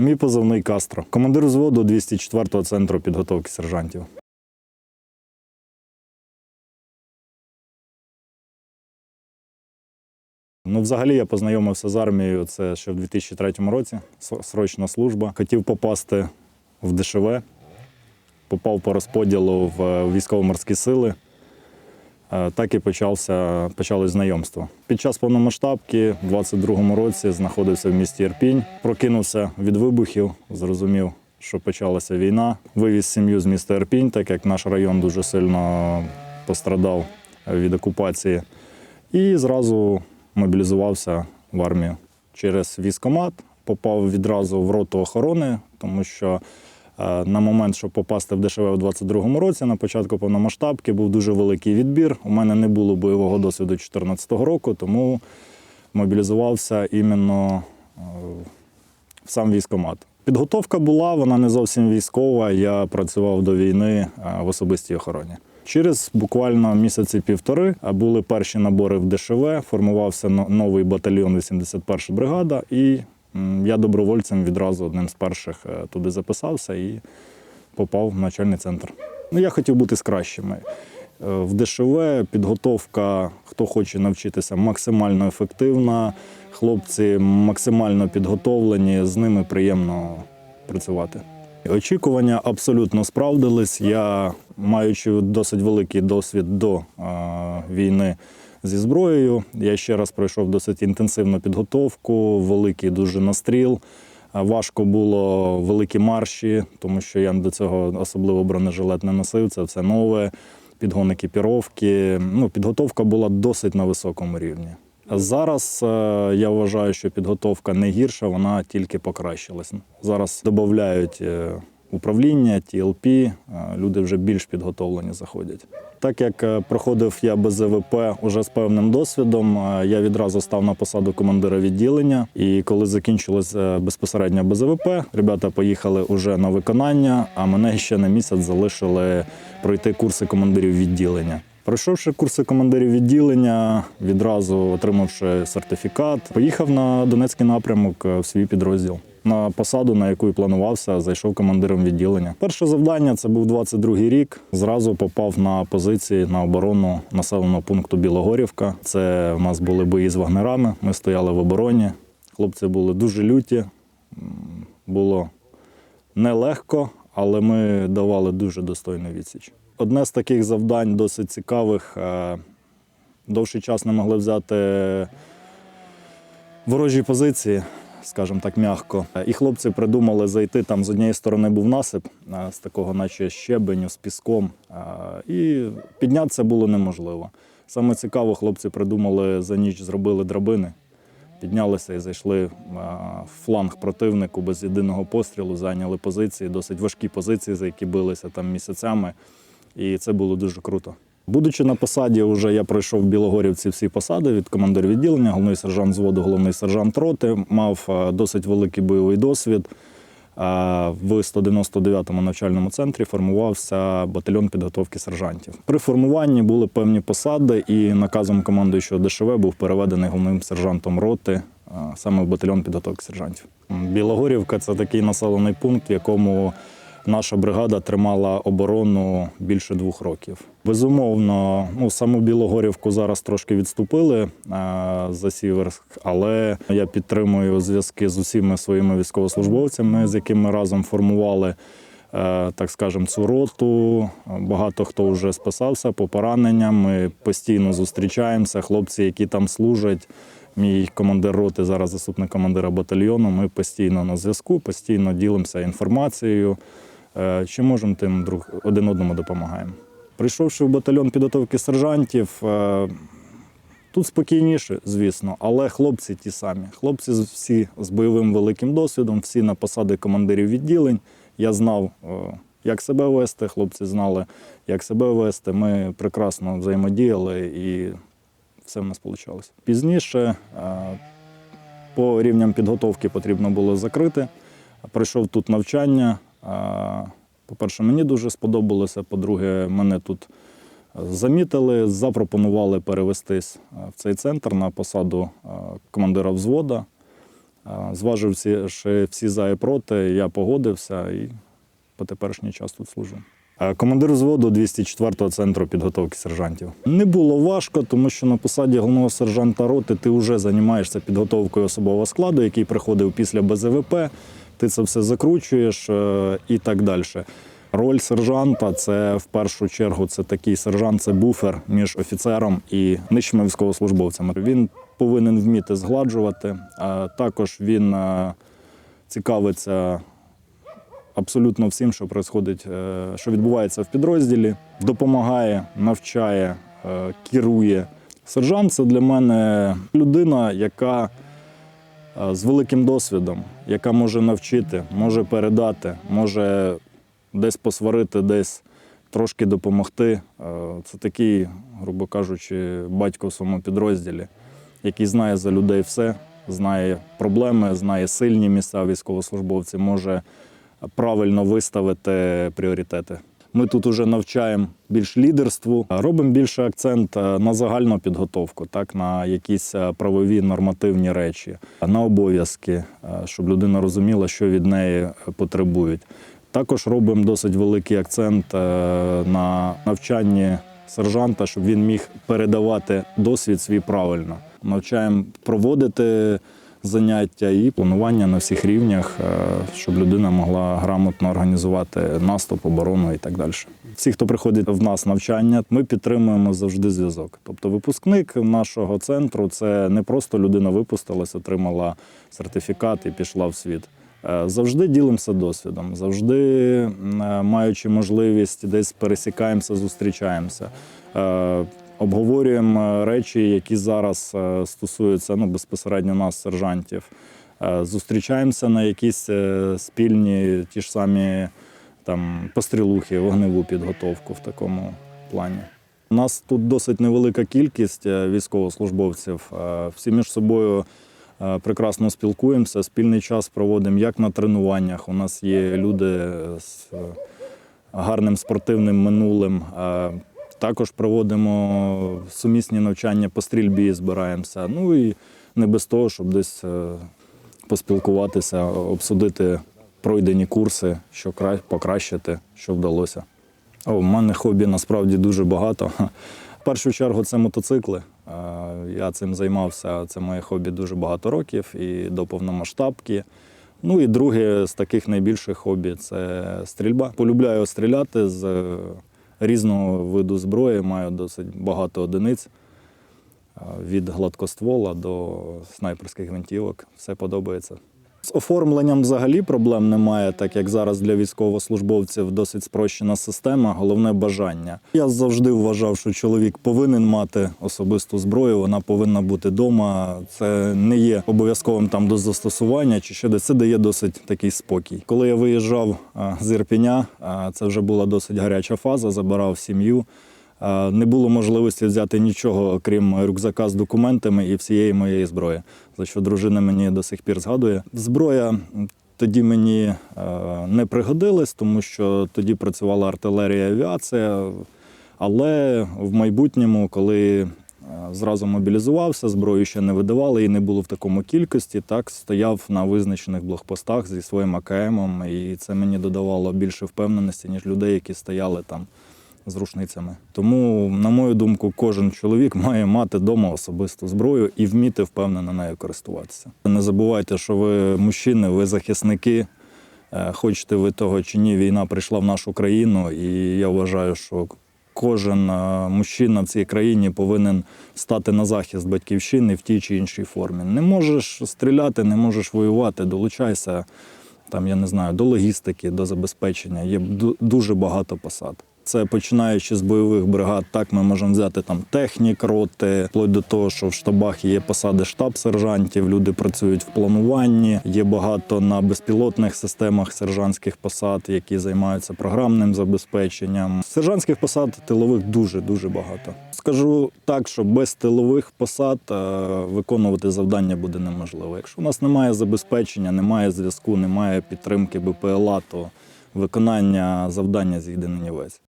Мій позивний Кастро, командир взводу 204-го центру підготовки сержантів. Ну, взагалі я познайомився з армією. Це ще в 2003 році. Срочна служба. Хотів попасти в ДШВ, попав по розподілу в військово-морські сили. Е, Так і почався, почалось знайомство. Під час повномасштабки, в 22-му році, знаходився в місті Ірпінь, прокинувся від вибухів, зрозумів, що почалася війна. Вивіз сім'ю з міста Ірпінь, так як наш район дуже сильно пострадав від окупації. І зразу мобілізувався в армію. Через військомат попав відразу в роту охорони, тому що на момент, щоб попасти в ДШВ у 22-му році, на початку повномасштабки, був дуже великий відбір. У мене не було бойового досвіду 2014 року, тому мобілізувався іменно е, в сам військомат. Підготовка була, вона не зовсім військова. Я працював до війни е, в особистій охороні. Через буквально місяці півтори е, були перші набори в ДШВ, формувався новий батальйон 81 бригада, і я добровольцем відразу одним з перших е, туди записався і попав в начальний центр. Ну, я хотів бути з кращими. Е, В ДШВ підготовка, хто хоче навчитися, максимально ефективна. Хлопці максимально підготовлені, з ними приємно працювати. Очікування абсолютно справдились. Я, маючи досить великий досвід до е, війни зі зброєю, я ще раз пройшов досить інтенсивну підготовку, великий дуже настріл. Е, Важко було великі марші, тому що я до цього особливо бронежилет не носив. Це все нове, підгон екіпіровки. Ну, підготовка була досить на високому рівні. Зараз е, я вважаю, що підготовка не гірша, вона тільки покращилась. Зараз додають управління, ТЛП, е, люди вже більш підготовлені заходять. Так як е, проходив я БЗВП уже з певним досвідом, е, я відразу став на посаду командира відділення. І коли закінчилось безпосередньо БЗВП, ребята поїхали уже на виконання, а мене ще на місяць залишили пройти курси командирів відділення. Пройшовши курси командирів відділення, відразу отримавши сертифікат, поїхав на Донецький напрямок в свій підрозділ. На посаду, на яку і планувався, зайшов командиром відділення. Перше завдання це був 22-й рік. Зразу попав на позиції на оборону населеного пункту Білогорівка. Це в нас були бої з вагнерами. Ми стояли в обороні. Хлопці були дуже люті. Було нелегко, але ми давали дуже достойну відсіч. Одне з таких завдань досить цікавих. е, Довший час не могли взяти ворожі позиції, скажімо так, м'яко. І хлопці придумали зайти там з однієї сторони був насип, е, з такого, наче щебеню, з піском. е, І піднятися було неможливо. Саме цікаво, хлопці придумали за ніч зробили драбини. Піднялися і зайшли е, в фланг противнику без єдиного пострілу, зайняли позиції, досить важкі позиції, за які билися там місяцями. І це було дуже круто. Будучи на посаді, вже я пройшов в Білогорівці всі посади від командира відділення, головний сержант взводу, головний сержант роти. Мав е, досить великий бойовий досвід. Е, В 199-му навчальному центрі формувався батальйон підготовки сержантів. При формуванні були певні посади, і наказом командуючого ДШВ був переведений головним сержантом роти е, саме в батальйон підготовки сержантів. Білогорівка це такий населений пункт, в якому наша бригада тримала оборону більше двох років. Безумовно, ну саму Білогорівку зараз трошки відступили е, за Сіверськ, але я підтримую зв'язки з усіма своїми військовослужбовцями, з якими разом формували. е, Так скажемо, цю роту. Багато хто вже списався по пораненням. Ми постійно зустрічаємося. Хлопці, які там служать, мій командир роти, зараз заступник командира батальйону. Ми постійно на зв'язку, постійно ділимося інформацією. Е, Чи можемо тим друг один одному допомагаємо. Прийшовши в батальйон підготовки сержантів, е, тут спокійніше, звісно, але хлопці ті самі. Хлопці всі з бойовим великим досвідом, всі на посади командирів відділень. Я знав, е, як себе вести, хлопці знали, як себе вести. Ми прекрасно взаємодіяли і все в нас вийшло. Пізніше по рівням підготовки потрібно було закрити. Пройшов тут навчання. Е, По-перше, мені дуже сподобалося. По-друге, мене тут замітили, запропонували перевестись е, в цей центр на посаду е, командира взвода. Зваживши всі за і проти, я погодився і по теперішній час тут служу. Е, Командир взводу 204-го центру підготовки сержантів. Не було важко, тому що на посаді головного сержанта роти ти вже займаєшся підготовкою особового складу, який приходив після БЗВП. Ти це все закручуєш е, і так далі. Роль сержанта це в першу чергу це такий сержант, це буфер між офіцером і нижчими військовослужбовцями. Він повинен вміти згладжувати. а Також він е, цікавиться абсолютно всім, що е, що відбувається в підрозділі, допомагає, навчає, керує. Сержант це для мене людина, яка з великим досвідом, яка може навчити, може передати, може десь посварити, десь трошки допомогти. Е, Це такий, грубо кажучи, батько в своєму підрозділі, який знає за людей все, знає проблеми, знає сильні місця військовослужбовців, може правильно виставити пріоритети. Ми тут уже навчаємо більш лідерству, робимо більше акцент е, на загальну підготовку, так на якісь е, правові нормативні речі, на обов'язки, е, щоб людина розуміла, що від неї потребують. Також робимо досить великий акцент на навчанні сержанта, щоб він міг передавати досвід свій правильно. Навчаємо проводити заняття і планування на всіх рівнях, е, щоб людина могла грамотно організувати наступ, оборону і так далі. Всі, хто приходить в нас навчання, ми підтримуємо завжди зв'язок. Тобто, випускник нашого центру це не просто людина випустилась, отримала сертифікат і пішла в світ. Е, Завжди ділимося досвідом, завжди е, маючи можливість, десь пересікаємося, зустрічаємося. Обговорюємо е, речі, які зараз е, стосуються ну, безпосередньо нас, сержантів. Е, Зустрічаємося на якісь спільні, ті ж самі там, пострілухи, вогневу підготовку в такому плані. У нас тут досить невелика кількість військовослужбовців. Всі між собою прекрасно спілкуємося, спільний час проводимо як на тренуваннях. У нас є люди з гарним спортивним минулим. Також проводимо сумісні навчання по стрільбі, збираємося. Ну і не без того, щоб десь е, поспілкуватися, обсудити пройдені курси, що кра- покращити, що вдалося. О, у мене хобі насправді дуже багато. В першу чергу це мотоцикли. Е, Я цим займався. Це моє хобі дуже багато років і до повномасштабки. Ну і друге з таких найбільших хобі це стрільба. Полюбляю стріляти з різного виду зброї, маю досить багато одиниць. Е, Від гладкоствола до снайперських гвинтівок. Все подобається. З оформленням взагалі проблем немає, так як зараз для військовослужбовців досить спрощена система, головне бажання. Я завжди вважав, що чоловік повинен мати особисту зброю, вона повинна бути вдома. Це не є обов'язковим там до застосування чи ще десь. Це дає досить такий спокій. Коли я виїжджав з Ірпеня, а, це вже була досить гаряча фаза, забирав сім'ю. А, Не було можливості взяти нічого, окрім рюкзака з документами і всієї моєї зброї, за що дружина мені до сих пір згадує. Зброя тоді мені е, не пригодилась, тому що тоді працювала артилерія і авіація. Але в майбутньому, коли е, зразу мобілізувався, зброю ще не видавали і не було в такому кількості, так стояв на визначених блокпостах зі своїм АКМом, і це мені додавало більше впевненості, ніж людей, які стояли там з рушницями. Тому, на мою думку, кожен чоловік має мати вдома особисту зброю і вміти впевнено нею користуватися. Не забувайте, що ви мужчини, ви захисники. Е, Хочете ви того чи ні, війна прийшла в нашу країну, і я вважаю, що кожен е, мужчина в цій країні повинен стати на захист батьківщини в тій чи іншій формі. Не можеш стріляти, не можеш воювати, долучайся там, я не знаю, до логістики, до забезпечення. Є ду- дуже багато посад. Це починаючи з бойових бригад, так ми можемо взяти там технік, роти, вплоть до того, що в штабах є посади штаб-сержантів, люди працюють в плануванні. Є багато на безпілотних системах сержантських посад, які займаються програмним забезпеченням. Сержантських посад тилових дуже дуже багато. Скажу так, що без тилових посад е, виконувати завдання буде неможливо. Якщо у нас немає забезпечення, немає зв'язку, немає підтримки БПЛА, то виконання завдання зійде на нівець.